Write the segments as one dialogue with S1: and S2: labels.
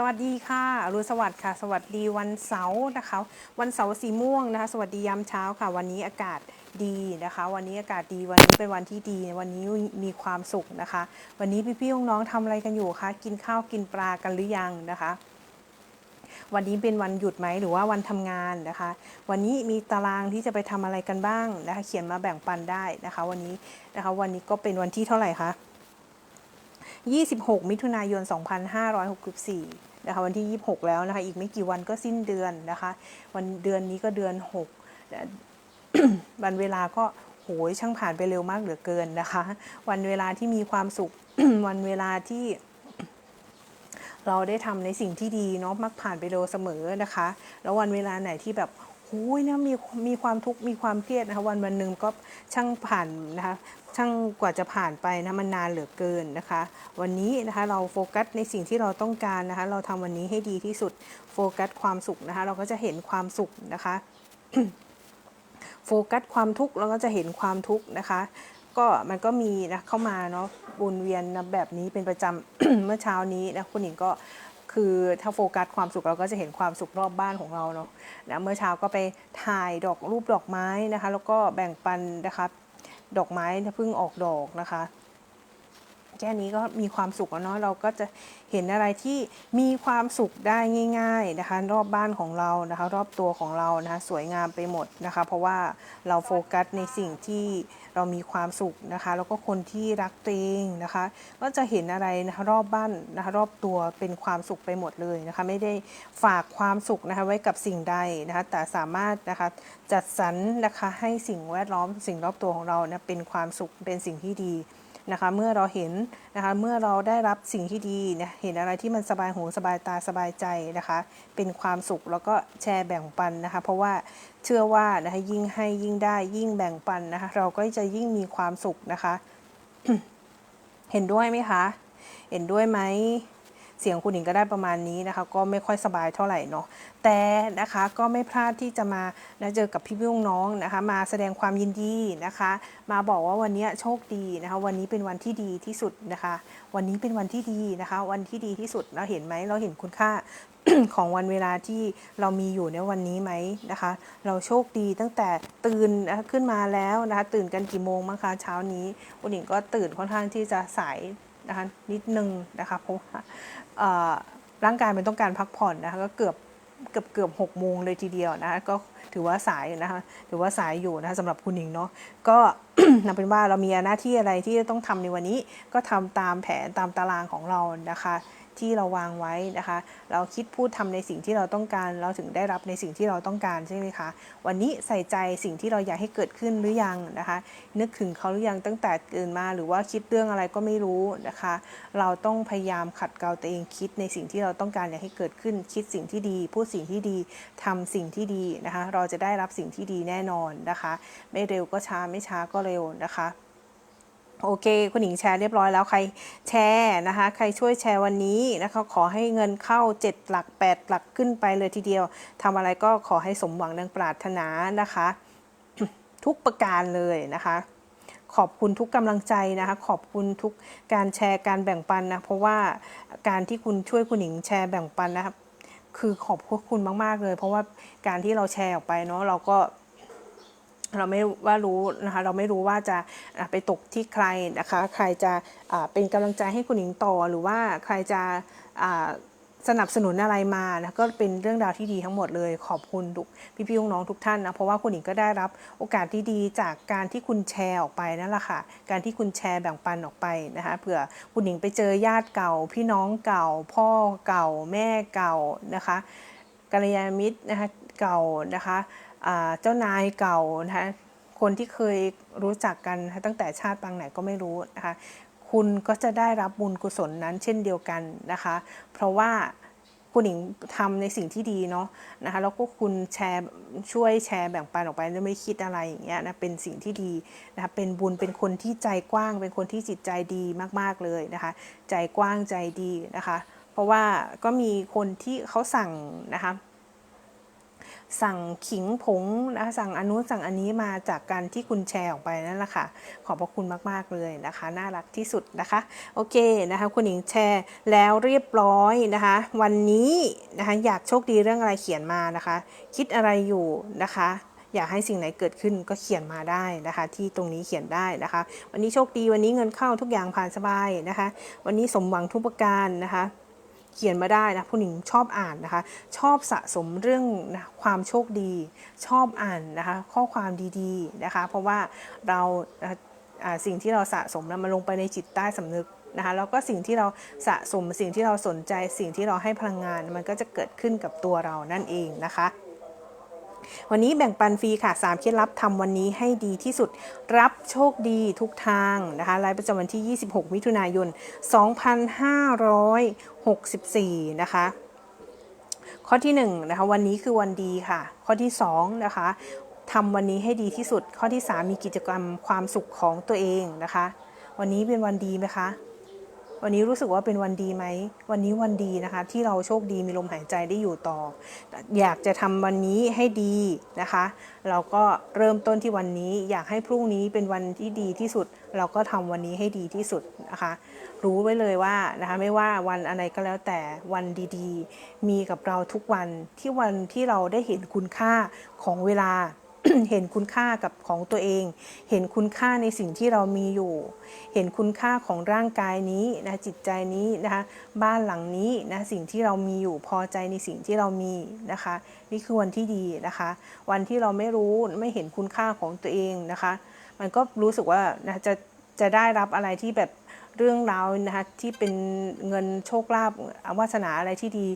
S1: สวัสดีค่ะอรุณสวัสดิ์ค่ะ สวัสดีวันเสาร์นะคะ วันเสาร์สีม่วงนะคะ สวัสดียามเช้าค่ะ วันนี้อากาศดีนะคะ วันนี้อากาศดีวันนี้เป็นวันที่ดี วันนี้มีความสุขนะคะ วันนี้พี่ๆน้องๆทำอะไรกันอยู่คะกินข้าวกินปลากันหรือยังนะคะวันนี้เป็นวันหยุดไหมหรือว่าวันทำงานนะคะ วันนี้มีตารางที่จะไปทำอะไรกันบ้างนะคะ เขียนมาแบ่งปันได้นะคะ วันนี้นะคะ วันนี้ก็เป็นวันที่เท่าไหร่คะ 26 มิถุนายน 2564 นะคะ วันที่ 26 แล้วนะคะ อีกไม่กี่วันก็สิ้นเดือนนะคะ วันเดือนนี้ก็เดือน 6 วันเวลาก็โหยช่างผ่านไปเร็วมากเหลือเกินนะคะ วันเวลาที่มีความสุข วันเวลาที่เราได้ทำในสิ่งที่ดีเนาะมักผ่านไปเร็วเสมอนะคะ แล้ววันเวลาไหนที่แบบโอ้ยนะมีมีความทุกข์มีความเครียดนะคะวันวันหนึ่งก็ช่างผ่านนะคะ ช่างกว่าจะผ่านไปนะมันนานเหลือเกินนะคะ วันนี้นะคะเราโฟกัสในสิ่งที่เราต้องการนะคะ เราทำวันนี้ให้ดีที่สุดโฟกัสความสุขนะคะ เราก็จะเห็นความสุขนะคะโฟกัสความทุกข์เราก็จะเห็นความทุกข์นะคะก็มันก็มีนะเข้ามาเนาะวนเวียนนะแบบนี้เป็นประจำ เมื่อเช้านี้นะคุณหญิงก็คือถ้าโฟกัสความสุขเราก็จะเห็นความสุขรอบบ้านของเราเนาะนะเมื่อเช้าก็ไปถ่ายดอกรูปดอกไม้นะคะ แล้วก็แบ่งปันนะคะ ดอกไม้เพิ่งออกดอกนะคะ แค่นี้ก็มีความสุขแล้วเนาะเราก็จะเห็นอะไรที่มีความสุขได้ง่าย ๆนะคะ รอบบ้านของเรานะคะ รอบตัวของเรานะคะสวยงามไปหมดนะคะ เพราะว่าเราโฟกัสในสิ่งที่เรามีความสุขนะคะ แล้วก็คนที่รักตัวเองนะคะ ก็จะเห็นอะไรนะคะรอบบ้านนะคะรอบตัวเป็นความสุขไปหมดเลยนะคะ ไม่ได้ฝากความสุขนะคะไว้กับสิ่งใดนะคะ แต่สามารถนะคะจัดสรรนะคะให้สิ่งแวดล้อมสิ่งรอบตัวของเรานะเป็นความสุขเป็นสิ่งที่ดี นะคะเมื่อเราเห็นนะคะเมื่อเราได้รับสิ่งที่ดีนะเห็นอะไรที่มันสบายหูสบายตาสบายใจนะคะ เป็นความสุขแล้วก็แชร์แบ่งปันนะคะ เพราะว่าเชื่อว่านะคะยิ่งให้ยิ่งได้ยิ่งแบ่งปันนะคะเราก็จะยิ่งมีความสุขนะคะ เห็นด้วยไหมคะ เห็นด้วยไหม เสียงคุณหญิงก็ได้ประมาณนี้นะคะ ก็ไม่ค่อยสบายเท่าไหร่เนาะแต่นะคะก็ไม่พลาดที่จะมานะเจอกับพี่พี่น้องๆนะคะ มาแสดงความยินดีนะคะ มาบอกว่าวันนี้โชคดีนะคะ วันนี้เป็นวันที่ดีที่สุดนะคะ วันนี้เป็นวันที่ดีนะคะ วันที่ดีที่สุดเราเห็นไหมเราเห็นคุณค่าของวันเวลาที่เรามีอยู่ในวันนี้ไหมนะคะ เราโชคดีตั้งแต่ตื่นนะคะขึ้นมาแล้วนะคะ ตื่นกันกี่โมงมั้งคะเช้านี้คุณหญิงก็ตื่นค่อนข้างที่จะสาย นะคะนิดนึงนะคะเพราะว่าร่างกายมันต้องการพักผ่อนนะคะก็เกือบเกือบเกือบหกโมงเลยทีเดียวนะคะก็ถือว่าสายนะคะถือว่าสายอยู่นะคะสำหรับคุณหญิงเนาะก็นับเป็นว่าเรามีหน้าที่อะไรที่ต้องทำในวันนี้ ก็ทำตามแผนตามตารางของเรานะคะ ที่เราวางไว้นะคะ เราคิดพูดทำในสิ่งที่เราต้องการ เราถึงได้รับในสิ่งที่เราต้องการใช่ไหมคะ วันนี้ใส่ใจสิ่งที่เราอยากให้เกิดขึ้นหรือยังนะคะ นึกถึงเขาหรือยังตั้งแต่ตื่นมาหรือว่าคิดเรื่องอะไรก็ไม่รู้นะคะ เราต้องพยายามขัดเกลาตัวเองคิดในสิ่งที่เราต้องการอยากให้เกิดขึ้น คิดสิ่งที่ดี พูดสิ่งที่ดีทำสิ่งที่ดีนะคะ เราจะได้รับสิ่งที่ดีแน่นอนนะคะ ไม่เร็วก็ช้าไม่ช้าก็เร็วนะคะ โอเค คุณหญิงแชร์เรียบร้อยแล้วใครแชร์นะคะ ใครช่วยแชร์วันนี้นะคะขอให้เงินเข้า 7 หลัก 8 หลักขึ้นไปเลยทีเดียวทำอะไรก็ขอให้สมหวังดังปรารถนานะคะ ทุกประการเลยนะคะขอบคุณทุกกำลังใจนะคะ ขอบคุณทุกการแชร์การแบ่งปันนะ เพราะว่าการที่คุณช่วยคุณหญิงแชร์แบ่งปันนะครับ คือขอบคุณมาก ๆ เลย เพราะว่าการที่เราแชร์ออกไปเนาะเราก็ เราไม่ว่ารู้นะคะเราไม่รู้ว่าจะไปตกที่ใครนะคะ ใครจะเป็นกำลังใจให้คุณหญิงต่อ หรือว่าใครจะสนับสนุนอะไรมานะก็เป็นเรื่องราวที่ดีทั้งหมดเลยขอบคุณทุกพี่ๆน้องทุกท่านนะเพราะว่าคุณหญิงก็ได้รับโอกาสที่ดีจากการที่คุณแชร์ออกไปนั่นแหละค่ะการที่คุณแชร์แบ่งปันออกไปนะคะเผื่อคุณหญิงไปเจอญาติเก่า พี่น้องเก่า พ่อเก่า แม่เก่านะคะกัลยาณมิตรนะคะ เก่านะคะเจ้านายเก่านะคะคนที่เคยรู้จักกันตั้งแต่ชาติปางไหนก็ไม่รู้นะคะคุณก็จะได้รับบุญกุศลนั้นเช่นเดียวกันนะคะ เพราะว่าคุณหญิงทำในสิ่งที่ดีเนาะนะคะแล้วก็คุณแชร์ช่วยแชร์แบ่งปันออกไปแล้วไม่คิดอะไรอย่างเงี้ยนะเป็นสิ่งที่ดีนะคะเป็นบุญเป็นคนที่ใจกว้าง เป็นคนที่จิตใจดีมากๆเลยนะคะ ใจกว้างใจดีนะคะ เพราะว่าก็มีคนที่เขาสั่งนะคะ สั่งขิงผงนะคะสั่งอนนุสั่งอันนี้มาจากการที่คุณแชร์ออกไปนั่นแหละค่ะ ขอบพระคุณมาก ๆ เลยนะคะ น่ารักที่สุดนะคะ โอเคนะคะ คุณหญิงแชร์แล้วเรียบร้อยนะคะ วันนี้นะคะอยากโชคดีเรื่องอะไรเขียนมานะคะ คิดอะไรอยู่นะคะอยากให้สิ่งไหนเกิดขึ้นก็เขียนมาได้นะคะ ที่ตรงนี้เขียนได้นะคะ วันนี้โชคดีวันนี้เงินเข้าทุกอย่างผ่านสบายนะคะ วันนี้สมหวังทุกประการนะคะ เขียนมาได้นะผู้หญิงชอบอ่านนะคะ ชอบสะสมเรื่องนะความโชคดี ชอบอ่านนะคะ ข้อความดีๆนะคะ เพราะว่าเราสิ่งที่เราสะสมนะมันลงไปในจิตใต้สำนึกนะคะแล้วก็สิ่งที่เราสะสมสิ่งที่เราสนใจ สิ่งที่เราให้พลังงาน มันก็จะเกิดขึ้นกับตัวเรานั่นเองนะคะ วันนี้แบ่งปันฟรีค่ะ 3 เคล็ดลับทำวันนี้ให้ดีที่สุด รับโชคดีทุกทางนะคะไลฟ์ประจำวันที่ 26 มิถุนายน 2564 นะคะข้อที่1นะคะวันนี้คือวันดีค่ะ ข้อที่2นะคะทำวันนี้ให้ดีที่สุด ข้อที่ 3 มีกิจกรรมความสุขของตัวเองนะคะ วันนี้เป็นวันดีไหมคะ วันนี้รู้สึกว่าเป็นวันดีไหม วันนี้วันดีนะคะ ที่เราโชคดีมีลมหายใจได้อยู่ต่อ อยากจะทำวันนี้ให้ดีนะคะ เราก็เริ่มต้นที่วันนี้ อยากให้พรุ่งนี้เป็นวันที่ดีที่สุด เราก็ทำวันนี้ให้ดีที่สุดนะคะ รู้ไว้เลยว่านะคะไม่ว่าวันอะไรก็แล้วแต่วันดีๆ มีกับเราทุกวันที่วันที่เราได้เห็นคุณค่าของเวลา เห็นคุณค่ากับของตัวเอง เห็นคุณค่าในสิ่งที่เรามีอยู่ เห็นคุณค่าของร่างกายนี้นะจิตใจนี้นะคะบ้านหลังนี้นะสิ่งที่เรามีอยู่พอใจในสิ่งที่เรามีนะคะ นี่คือวันที่ดีนะคะ วันที่เราไม่รู้ไม่เห็นคุณค่าของตัวเองนะคะ มันก็รู้สึกว่านะจะจะได้รับอะไรที่แบบ เรื่องราวนะคะที่เป็นเงินโชคลาภวาสนาอะไรที่ดี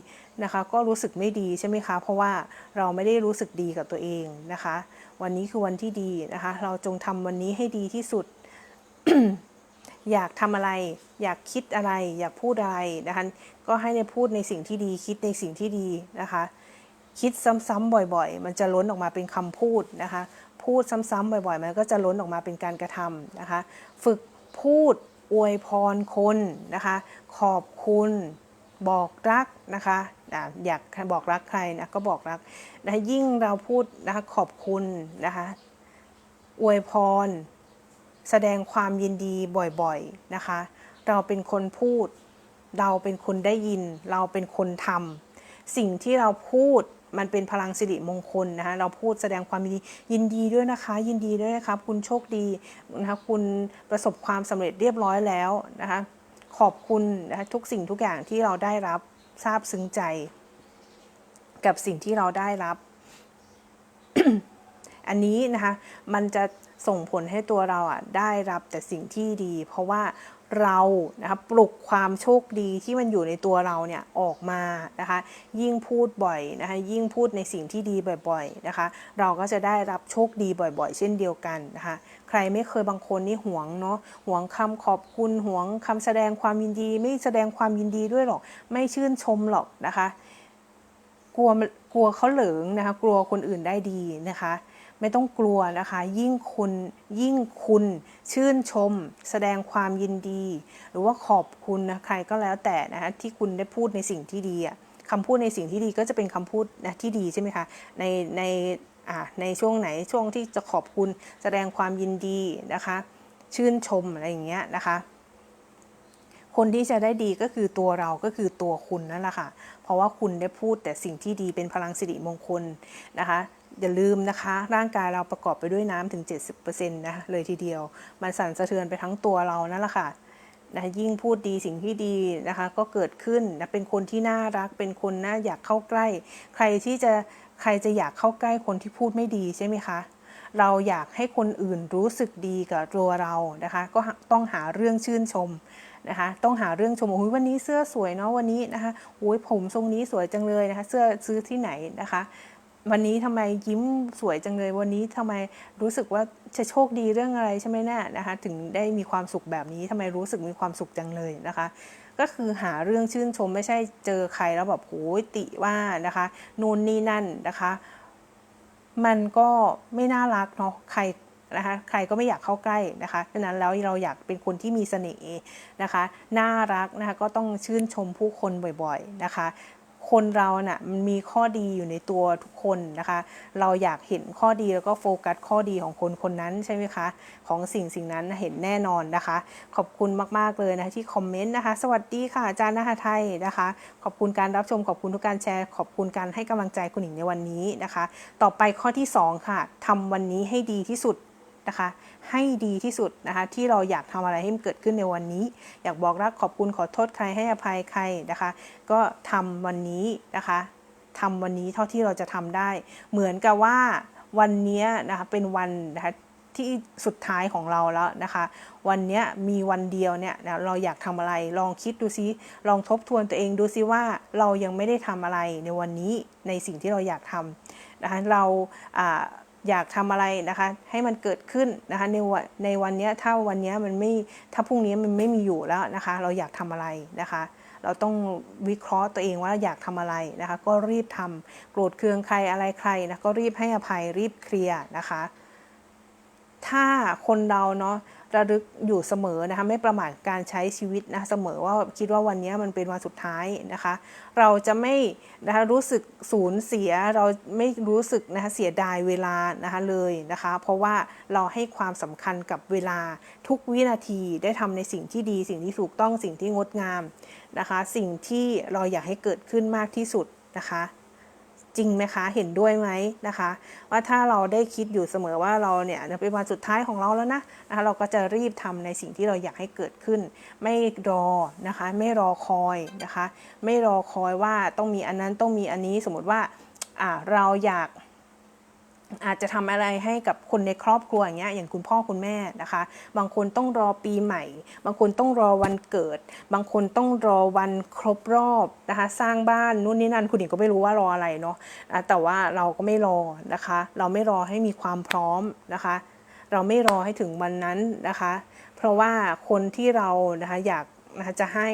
S1: นะคะ ก็รู้สึกไม่ดีใช่ไหมคะ เพราะว่าเราไม่ได้รู้สึกดีกับตัวเองนะคะ วันนี้คือวันที่ดีนะคะ เราจงทำวันนี้ให้ดีที่สุด อยากทำอะไร อยากคิดอะไร อยากพูดอะไรนะคะก็ให้ในพูดในสิ่งที่ดี คิดในสิ่งที่ดีนะคะ คิดซ้ำๆบ่อยๆ มันจะล้นออกมาเป็นคำพูดนะคะ พูดซ้ำๆบ่อยๆ มันก็จะล้นออกมาเป็นการกระทำนะคะ ฝึกพูด อวยพรคนนะคะ ขอบคุณบอกรักนะคะอยากบอกรักใครนะก็บอกรักนะยิ่งเราพูดนะคะขอบคุณนะคะอวยพร แสดงความยินดีบ่อยๆนะคะ เราเป็นคนพูด เราเป็นคนได้ยิน เราเป็นคนทำสิ่งที่เราพูด มันเป็นพลังสิริมงคลนะคะเราพูดแสดงความยินดียินดีด้วยนะคะ ยินดีด้วยนะครับคุณโชคดีนะคะคุณประสบความสำเร็จเรียบร้อยแล้วนะคะขอบคุณนะคะทุกสิ่งทุกอย่างที่เราได้รับทราบซึ้งใจ กับสิ่งที่เราได้รับ อันนี้นะคะมันจะส่งผลให้ตัวเราอะได้รับแต่สิ่งที่ดี เพราะว่า เรานะคะปลุกความโชคดีที่มันอยู่ในตัวเราเนี่ยออกมานะคะยิ่งพูดบ่อยนะคะยิ่งพูดในสิ่งที่ดีบ่อยๆนะคะเราก็จะได้รับโชคดีบ่อยๆ เช่นเดียวกันนะคะใครไม่เคยบางคนนี่หวงเนาะหวงคำขอบคุณหวงคำแสดงความยินดี ไม่แสดงความยินดีด้วยหรอก ไม่ชื่นชมหรอกนะคะกลัวกลัวเขาเหลิงนะคะกลัวคนอื่นได้ดีนะคะ ไม่ต้องกลัวนะคะ ยิ่งคุณยิ่งคุณ ชื่นชม แสดงความยินดี หรือว่าขอบคุณนะใครก็แล้วแต่นะคะที่คุณได้พูดในสิ่งที่ดีอะคำพูดในสิ่งที่ดีก็จะเป็นคำพูดนะที่ดีใช่ไหมคะในในอ่าในช่วงไหนช่วงที่จะขอบคุณแสดงความยินดีนะคะ ชื่นชมอะไรอย่างเงี้ยนะคะคนที่จะได้ดีก็คือตัวเราก็คือตัวคุณนั่นแหละค่ะ เพราะว่าคุณได้พูดแต่สิ่งที่ดีเป็นพลังสิริมงคลนะคะ อย่าลืมนะคะ ร่างกายเราประกอบไปด้วยน้ำถึง 70%นะเลยทีเดียว มันสั่นสะเทือนไปทั้งตัวเรานั่นแหละค่ะนะยิ่งพูดดีสิ่งที่ดีนะคะ ก็เกิดขึ้นนะเป็นคนที่น่ารัก เป็นคนน่าอยากเข้าใกล้ ใครที่จะใครจะอยากเข้าใกล้คนที่พูดไม่ดีใช่ไหมคะ เราอยากให้คนอื่นรู้สึกดีกับตัวเรานะคะ ก็ต้องหาเรื่องชื่นชมนะคะ ต้องหาเรื่องชมโอ้ยวันนี้เสื้อสวยเนาะวันนี้นะคะโอ้ยผมทรงนี้สวยจังเลยนะคะ เสื้อซื้อที่ไหนนะคะ วันนี้ทำไมยิ้มสวยจังเลย วันนี้ทำไมรู้สึกว่าจะโชคดีเรื่องอะไรใช่ไหมน่ะนะคะถึงได้มีความสุขแบบนี้ทำไมรู้สึกมีความสุขจังเลยนะคะ ก็คือหาเรื่องชื่นชมไม่ใช่เจอใครแล้วแบบโอ้ยติว่านะคะนู่นนี่นั่นนะคะ มันก็ไม่น่ารักเนาะใครนะคะใครก็ไม่อยากเข้าใกล้นะคะดังนั้นแล้วเราอยากเป็นคนที่มีเสน่ห์นะคะ น่ารักนะคะก็ต้องชื่นชมผู้คนบ่อยๆนะคะ คนเราเน่ะมันมีข้อดีอยู่ในตัวทุกคนนะคะ เราอยากเห็นข้อดีแล้วก็โฟกัสข้อดีของคนคนนั้นใช่ไหมคะ ของสิ่งสิ่งนั้นเห็นแน่นอนนะคะ ขอบคุณมาก ๆ เลยนะะที่คอมเมนต์นะคะ สวัสดีค่ะอาจารย์นะคะไทยนะคะ ขอบคุณการรับชมขอบคุณทุกการแชร์ ขอบคุณการให้กำลังใจคุณหญิงในวันนี้นะคะ ต่อไปข้อที่ 2 ค่ะทำวันนี้ให้ดีที่สุด นะคะ ให้ดีที่สุดนะคะ ที่เราอยากทำอะไรให้มันเกิดขึ้นในวันนี้ อยากบอกรักขอบคุณขอโทษใครให้อภัยใครนะคะ ก็ทำวันนี้นะคะทำวันนี้เท่าที่เราจะทำได้ เหมือนกับว่าวันนี้นะคะเป็นวันนะคะที่สุดท้ายของเราแล้วนะคะ วันนี้มีวันเดียวเนี่ยนะเราอยากทำอะไร ลองคิดดูซิลองทบทวนตัวเองดูซิว่าเรายังไม่ได้ทำอะไรในวันนี้ในสิ่งที่เราอยากทำนะคะเรา อยากทำอะไรนะคะ ให้มันเกิดขึ้นนะคะในวันในวันนี้ถ้าวันนี้มันไม่ถ้าพรุ่งนี้มันไม่มีอยู่แล้วนะคะ เราอยากทำอะไรนะคะ เราต้องวิเคราะห์ตัวเองว่าอยากทำอะไรนะคะ ก็รีบทำโกรธเคืองใครอะไรใครนะก็รีบให้อภัยรีบเคลียร์นะคะ ถ้าคนเราเนาะ ระลึกอยู่เสมอนะคะไม่ประมาทการใช้ชีวิตนะเสมอว่าคิดว่าวันนี้มันเป็นวันสุดท้ายนะคะ เราจะไม่นะคะรู้สึกสูญเสียเราไม่รู้สึกนะคะเสียดายเวลานะคะเลยนะคะ เพราะว่าเราให้ความสำคัญกับเวลาทุกวินาทีได้ทำในสิ่งที่ดี สิ่งที่ถูกต้องสิ่งที่งดงามนะคะ สิ่งที่เราอยากให้เกิดขึ้นมากที่สุดนะคะ จริงไหมคะเห็นด้วยไหมนะคะ ว่าถ้าเราได้คิดอยู่เสมอว่าเราเนี่ยเป็นวันสุดท้ายของเราแล้วนะนะคะเราก็จะรีบทำในสิ่งที่เราอยากให้เกิดขึ้น ไม่รอนะคะไม่รอคอยนะคะ ไม่รอคอยว่าต้องมีอันนั้นต้องมีอันนี้สมมติว่าอ่าเราอยาก อาจจะทำอะไรให้กับคนในครอบครัวอย่างเงี้ยอย่างคุณพ่อคุณแม่นะคะ บางคนต้องรอปีใหม่ บางคนต้องรอวันเกิด บางคนต้องรอวันครบรอบนะคะ สร้างบ้านนู่นนี่นั่นคุณหญิงก็ไม่รู้ว่ารออะไรเนาะอะแต่ว่าเราก็ไม่รอนะคะ เราไม่รอให้มีความพร้อมนะคะ เราไม่รอให้ถึงวันนั้นนะคะ เพราะว่าคนที่เรานะคะอยาก นะคะจะให้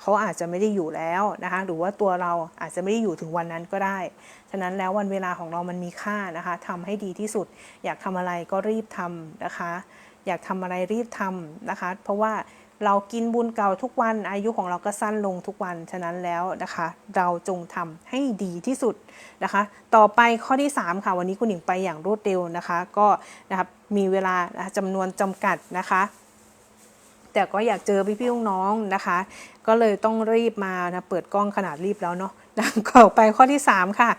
S1: เขาอาจจะไม่ได้อยู่แล้วนะคะหรือว่าตัวเราอาจจะไม่ได้อยู่ถึงวันนั้นก็ได้ ฉะนั้นแล้ววันเวลาของเรามันมีค่านะคะทำให้ดีที่สุด อยากทำอะไรก็รีบทำนะคะ อยากทำอะไรรีบทำนะคะ เพราะว่าเรากินบุญเก่าทุกวันอายุของเราก็สั้นลงทุกวัน ฉะนั้นแล้วนะคะ เราจงทำให้ดีที่สุดนะคะ ต่อไปข้อที่ 3 ค่ะ วันนี้คุณหญิงไปอย่างรวดเร็วนะคะ ก็นะครับมีเวลาจำนวนจำกัดนะคะ แต่ก็อยากเจอพี่ๆน้องนะคะ ก็เลยต้องรีบมานะเปิดกล้องขนาดรีบแล้วเนาะต่อไปข้อที่ 3 ค่ะ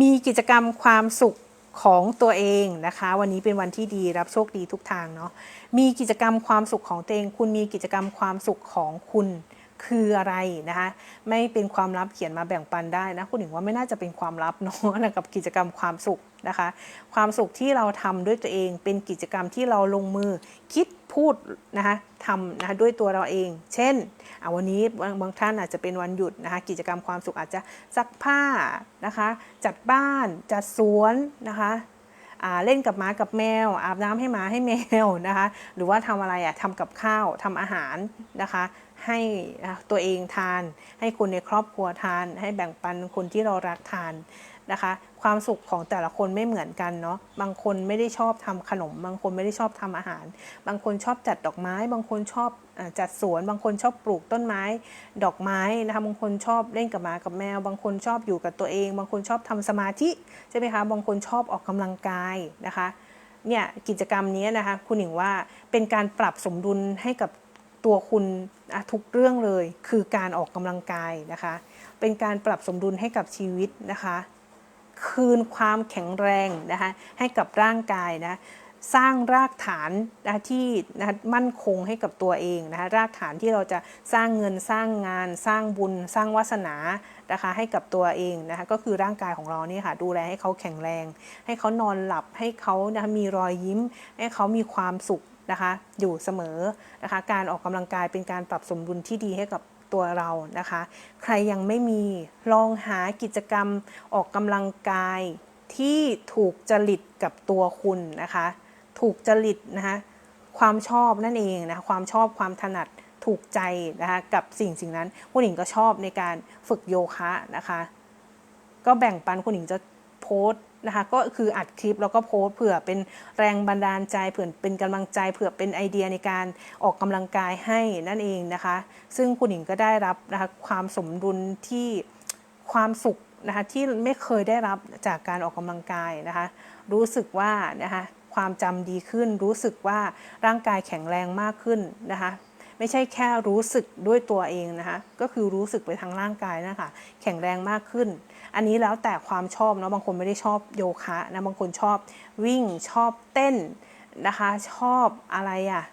S1: มีกิจกรรมความสุขของตัวเองนะคะ วันนี้เป็นวันที่ดีรับโชคดีทุกทางเนาะมีกิจกรรมความสุขของตัวเอง คุณมีกิจกรรมความสุขของคุณ คืออะไรนะคะไม่เป็นความลับเขียนมาแบ่งปันได้นะคุณหญิงว่าไม่น่าจะเป็นความลับเนาะกับกิจกรรมความสุขนะคะ ความสุขที่เราทำด้วยตัวเองเป็นกิจกรรมที่เราลงมือคิดพูดนะคะทำนะคะด้วยตัวเราเอง เช่นวันนี้บางบางท่านอาจจะเป็นวันหยุดนะคะกิจกรรมความสุขอาจจะซักผ้านะคะ จัดบ้านจัดสวนนะคะ เล่นกับม้ากับแมว อาบน้ำให้ม้าให้แมวนะคะ หรือว่าทำอะไรอะทำกับข้าวทำอาหารนะคะ ให้ตัวเองทาน ให้คนในครอบครัวทาน ให้แบ่งปันคนที่เรารักทาน นะคะ ความสุขของแต่ละคนไม่เหมือนกันเนาะบางคนไม่ได้ชอบทำขนม บางคนไม่ได้ชอบทำอาหาร บางคนชอบจัดดอกไม้ บางคนชอบจัดสวน บางคนชอบปลูกต้นไม้ ดอกไม้นะคะบางคนชอบเล่นกับหมากับแมว บางคนชอบอยู่กับตัวเอง บางคนชอบทำสมาธิใช่ไหมคะบางคนชอบออกกำลังกายนะคะเนี่ยกิจกรรมนี้นะคะคุณหญิงว่าเป็นการปรับสมดุลให้กับตัวคุณทุกเรื่องเลย คือการออกกำลังกายนะคะ เป็นการปรับสมดุลให้กับชีวิตนะคะ คืนความแข็งแรงนะคะให้กับร่างกายนะสร้างรากฐานนะที่นะมั่นคงให้กับตัวเองนะคะรากฐานที่เราจะสร้างเงินสร้างงาน สร้างบุญ สร้างวาสนานะคะให้กับตัวเองนะคะก็คือร่างกายของเราเนี่ยค่ะดูแลให้เขาแข็งแรง ให้เขานอนหลับให้เขานะมีรอยยิ้ม ให้เขามีความสุขนะคะอยู่เสมอนะคะการออกกำลังกายเป็นการปรับสมดุลที่ดีให้กับ ตัวเรานะคะ ใครยังไม่มีลองหากิจกรรมออกกำลังกายที่ถูกจริตกับตัวคุณนะคะ ถูกจริตนะคะความชอบนั่นเองนะคะความชอบความถนัดถูกใจนะคะกับสิ่งสิ่งนั้น คุณหญิงก็ชอบในการฝึกโยคะนะคะ ก็แบ่งปันคุณหญิงจะโพสต์ นะคะ ก็คืออัดคลิปแล้วก็โพสต์เผื่อเป็นแรงบันดาลใจเผื่อเป็นกำลังใจเผื่อเป็นไอเดียในการออกกำลังกายให้นั่นเองนะคะ ซึ่งคุณหญิงก็ได้รับนะคะความสมดุลที่ความสุขนะคะที่ไม่เคยได้รับจากการออกกำลังกายนะคะ รู้สึกว่านะคะความจำดีขึ้น รู้สึกว่าร่างกายแข็งแรงมากขึ้นนะคะ ไม่ใช่แค่รู้สึกด้วยตัวเองนะคะ ก็คือรู้สึกไปทางร่างกายนะคะ แข็งแรงมากขึ้น อันนี้แล้วแต่ความชอบเนาะ บางคนไม่ได้ชอบโยคะนะ บางคนชอบวิ่ง ชอบเต้นนะคะ ชอบอะไรอะ่ะ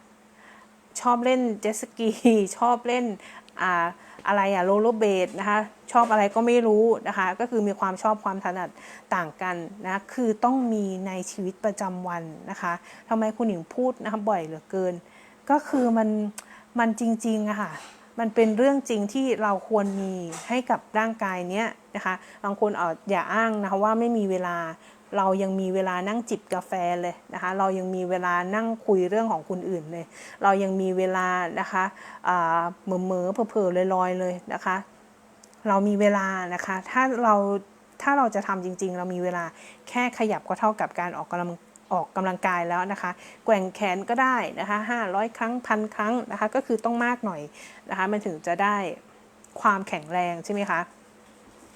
S1: ชอบเล่นเจ็ตสกี ชอบเล่นอ่าอะไรอะโรลเลอร์เบดนะคะชอบอะไรก็ไม่รู้นะคะ ก็คือมีความชอบความถนัดต่างกันนะคือต้องมีในชีวิตประจำวันนะคะทำไมคุณหญิงพูดนะคะบ่อยเหลือเกิน ก็คือมัน มันจริงๆอะค่ะมันเป็นเรื่องจริงที่เราควรมีให้กับร่างกายเนี้ยนะคะบางคนอาอย่าอ้างนะคะว่าไม่มีเวลาเรายังมีเวลานั่งจิบกาแฟเลยนะคะ เรายังมีเวลานั่งคุยเรื่องของคนอื่นเลย เรายังมีเวลานะคะเหม่อเมอเผลอๆลอยๆเลยนะคะ เรามีเวลานะคะ ถ้าเราถ้าเราจะทำจริง ๆ เรามีเวลาแค่ขยับก็เท่ากับการออกกำลัง ออกกำลังกายแล้วนะคะ แกว่งแขนก็ได้นะคะ500 ครั้งพันครั้งนะคะก็คือต้องมากหน่อยนะคะมันถึงจะได้ความแข็งแรงใช่ไหมคะ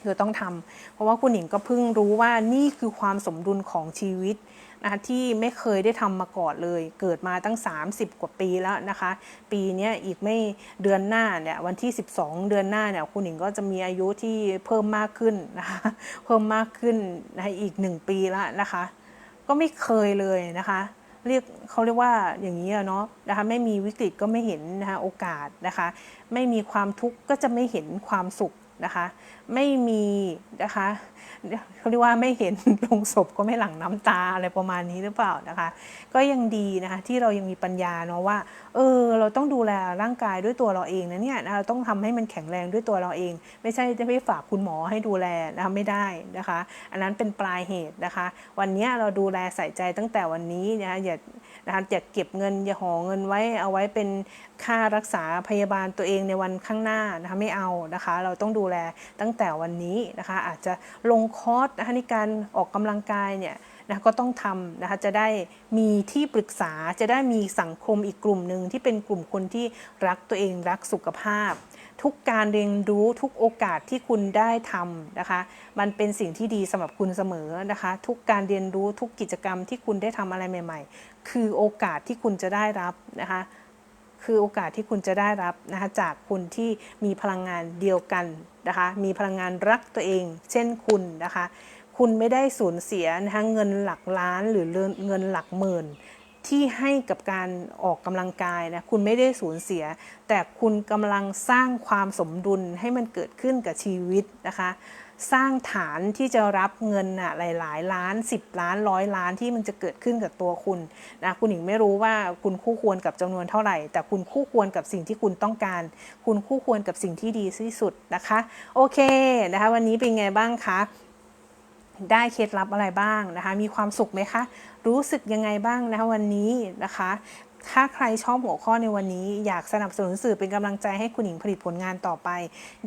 S1: คือต้องทำเพราะว่าคุณหญิงก็เพิ่งรู้ว่านี่คือความสมดุลของชีวิตนะคะที่ไม่เคยได้ทำมาก่อนเลย เกิดมาตั้ง 30 กว่าปีแล้วนะคะ ปีนี้อีกไม่เดือนหน้าเนี่ยวันที่ 12 เดือนหน้าเนี่ยคุณหญิงก็จะมีอายุที่เพิ่มมากขึ้นนะคะเพิ่มมากขึ้นนะอีก 1 ปีแล้วนะคะ ก็ไม่เคยเลยนะคะ เรียกเขาเรียกว่าอย่างนี้เนาะนะคะไม่มีวิกฤตก็ไม่เห็นนะคะโอกาสนะคะ ไม่มีความทุกข์ก็จะไม่เห็นความสุข นะคะ ไม่มีนะคะเขาเรียกว่าไม่เห็นลงศพก็ไม่หลั่งน้ำตาอะไรประมาณนี้หรือเปล่านะคะ ก็ยังดีนะคะที่เรายังมีปัญญาเนาะว่าเออเราต้องดูแลร่างกายด้วยตัวเราเองนะเนี่ยเราต้องทำให้มันแข็งแรงด้วยตัวเราเอง ไม่ใช่จะไปฝากคุณหมอให้ดูแลนะคะไม่ได้นะคะ อันนั้นเป็นปลายเหตุนะคะ วันนี้เราดูแลใส่ใจตั้งแต่วันนี้นะอย่า นะคะอย่าเก็บเงินอย่าห่อเงินไว้เอาไว้เป็นค่ารักษาพยาบาลตัวเองในวันข้างหน้านะคะไม่เอานะคะ เราต้องดูแลตั้งแต่วันนี้นะคะ อาจจะลงคอร์สนะคะในการออกกำลังกายเนี่ยนะก็ต้องทำนะคะจะได้มีที่ปรึกษาจะได้มีสังคมอีกกลุ่มหนึ่งที่เป็นกลุ่มคนที่รักตัวเองรักสุขภาพ ทุกการเรียนรู้ทุกโอกาสที่คุณได้ทำนะคะ มันเป็นสิ่งที่ดีสำหรับคุณเสมอนะคะ ทุกการเรียนรู้ทุกกิจกรรมที่คุณได้ทำอะไรใหม่ ๆ คือโอกาสที่คุณจะได้รับนะคะคือโอกาสที่คุณจะได้รับนะคะจากคนที่มีพลังงานเดียวกันนะคะมีพลังงานรักตัวเอง เช่นคุณนะคะคุณไม่ได้สูญเสียนะคะเงินหลักล้านหรือเงินหลักหมื่นที่ให้กับการออกกำลังกายนะคุณไม่ได้สูญเสีย แต่คุณกำลังสร้างความสมดุลให้มันเกิดขึ้นกับชีวิตนะคะ สร้างฐานที่จะรับเงินอะหลาย ๆ ล้าน 10 ล้านร้อยล้านที่มันจะเกิดขึ้นกับตัวคุณนะคุณหญิงไม่รู้ว่าคุณคู่ควรกับจำนวนเท่าไหร่ แต่คุณคู่ควรกับสิ่งที่คุณต้องการ คุณคู่ควรกับสิ่งที่ดีที่สุดนะคะ โอเคนะคะวันนี้เป็นไงบ้างคะได้เคล็ดลับอะไรบ้างนะคะ มีความสุขไหมคะ รู้สึกยังไงบ้างนะคะวันนี้นะคะ ถ้าใครชอบหัวข้อในวันนี้ อยากสนับสนุนสื่อเป็นกำลังใจให้คุณหญิงผลิตผลงานต่อไป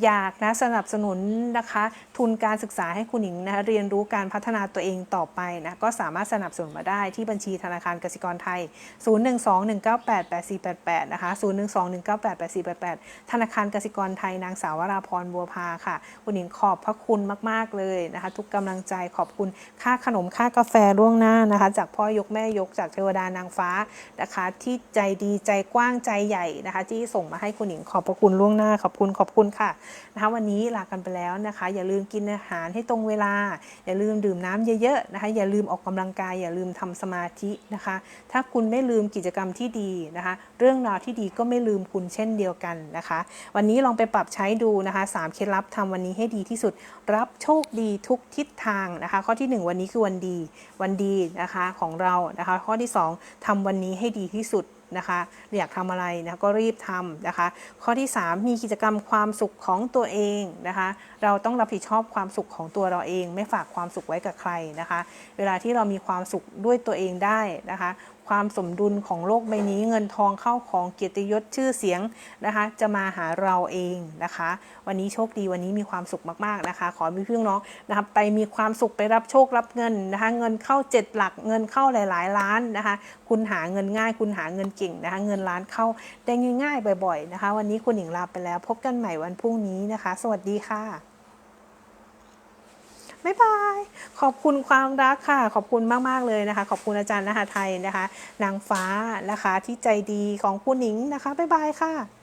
S1: อยากนะสนับสนุนนะคะ ทุนการศึกษาให้คุณหญิงนะเรียนรู้การพัฒนาตัวเองต่อไปนะก็สามารถสนับสนุนมาได้ที่บัญชีธนาคารกสิกรไทย 0121988488 นะคะ 0121988488 ธนาคารกสิกรไทยนางสาวราพรบัวพาค่ะ คุณหญิงขอบพระคุณมาก ๆ เลยนะคะ ทุกกำลังใจขอบคุณค่าขนมค่ากาแฟล่วงหน้านะคะ จากพ่อยกแม่ยกจากเทวดานางฟ้านะคะที่ใจดีใจกว้างใจใหญ่นะคะ ที่ส่งมาให้คุณหญิงขอบพระคุณล่วงหน้าขอบคุณขอบคุณค่ะนะคะ วันนี้ลากันไปแล้วนะคะ อย่าลืมกินอาหารให้ตรงเวลา อย่าลืมดื่มน้ำเยอะๆนะคะ อย่าลืมออกกำลังกาย อย่าลืมทำสมาธินะคะ ถ้าคุณไม่ลืมกิจกรรมที่ดีนะคะ เรื่องราวที่ดีก็ไม่ลืมคุณเช่นเดียวกันนะคะ วันนี้ลองไปปรับใช้ดูนะคะ3เคล็ดลับทำวันนี้ให้ดีที่สุด รับโชคดีทุกทิศทางนะคะ ข้อที่ 1 วันนี้คือวันดี วันดีนะคะของเรานะคะ ข้อที่ 2ทำวันนี้ให้ดีที่สุด นะคะอยากทำอะไรนะก็รีบทำนะคะ ข้อที่ 3 มีกิจกรรมความสุขของตัวเองนะคะ เราต้องรับผิดชอบความสุขของตัวเราเอง ไม่ฝากความสุขไว้กับใครนะคะ เวลาที่เรามีความสุขด้วยตัวเองได้นะคะ ความสมดุลของโลกใบนี้ เงินทองเข้าของเกียรติยศชื่อเสียงนะคะจะมาหาเราเองนะคะ วันนี้โชคดีวันนี้มีความสุขมากๆนะคะ ขอมีเพื่อนน้องนะคะไปมีความสุขไปรับโชครับเงินนะคะเงินเข้าเจ็ดหลักเงินเข้าหลาย ๆ ล้านนะคะ คุณหาเงินง่าย คุณหาเงินเก่งนะคะเงินล้านเข้าได้ง่าย ๆ บ่อย ๆ นะคะ วันนี้คุณหญิงลาไปแล้ว พบกันใหม่วันพรุ่งนี้นะคะ สวัสดีค่ะ บ๊ายบาย ขอบคุณความรักค่ะ ขอบคุณมาก ๆ เลยนะคะ ขอบคุณอาจารย์นะคะไทยนะคะ นางฟ้านะคะที่ใจดีของคุณหนิงนะคะ บ๊ายบายค่ะ